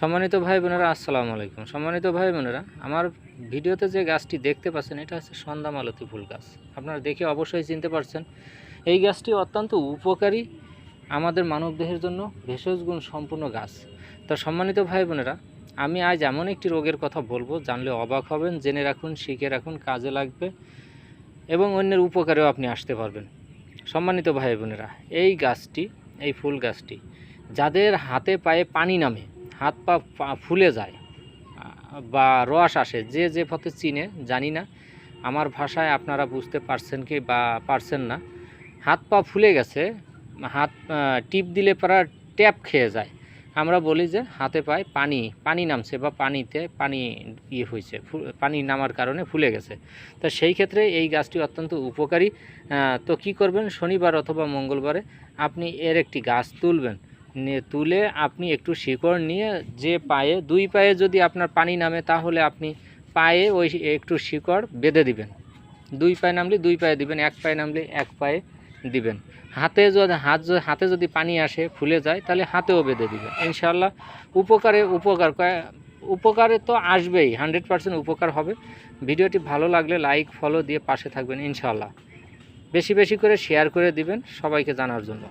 সম্মানিত ভাই বোনেরা, আসসালামু আলাইকুম। সম্মানিত ভাই বোনেরা, আমার ভিডিওতে যে গাছটি দেখতে পাচ্ছেন, এটা হচ্ছে সন্ধ্যা মালতী ফুল গাছ। আপনারা দেখে অবশ্যই চিনতে পারছেন। এই গাছটি অত্যন্ত উপকারী আমাদের মানবদেহের জন্য, ভেষজ গুণ সম্পূর্ণ গাছ। তা সম্মানিত ভাই বোনেরা, আমি আজ এমন একটি রোগের কথা বলব, জানলে অবাক হবেন, জেনে রাখুন, শিখে রাখুন, কাজে লাগবে এবং অন্যের উপকারেও আপনি আসতে পারবেন। সম্মানিত ভাই বোনেরা, এই গাছটি, এই ফুল গাছটি, যাদের হাতে পায়ে পানি নামে হাত পা ফুলে যায়, বা রস আসে, যে যে পথে চিনে, জানি না। আমার ভাষায় আপনারা বুঝতে পারছেন কি বা পারছেন না। হাত পা ফুলে গেছে, হাত টিপ দিলে পারা ট্যাপ খেয়ে যায়। আমরা বলি যে হাতে পায়ে পানি পানি নামছে বা পানিতে পানি ইয়ে হয়েছে পানি নামার কারণে ফুলে গেছে। তো সেই ক্ষেত্রে এই গাছটি অত্যন্ত উপকারী। তো কি করবেন? শনিবার অথবা মঙ্গলবারে আপনি এর একটি গাছ তুলবেন। তুলে আপনি একটু শিকড় নিয়ে যে পায়ে, দুই পায়ে যদি আপনার পানি নামে, তাহলে আপনি পায়ে ওই একটু শিকড় বেঁধে দিবেন। দুই পায়ে নামলে দুই পায়ে দিবেন, এক পায়ে নামলে এক পায়ে দিবেন। হাতে যদি, হাত হাতে যদি পানি আসে, ফুলে যায়, তাহলে হাতেও বেঁধে দিবেন। ইনশাল্লাহ উপকারে উপকার উপকারে তো আসবেই, হান্ড্রেড পার্সেন্ট উপকার হবে। ভিডিওটি ভালো লাগলে লাইক, ফলো দিয়ে পাশে থাকবেন ইনশাল্লাহ বেশি বেশি করে শেয়ার করে দিবেন সবাইকে জানার জন্য।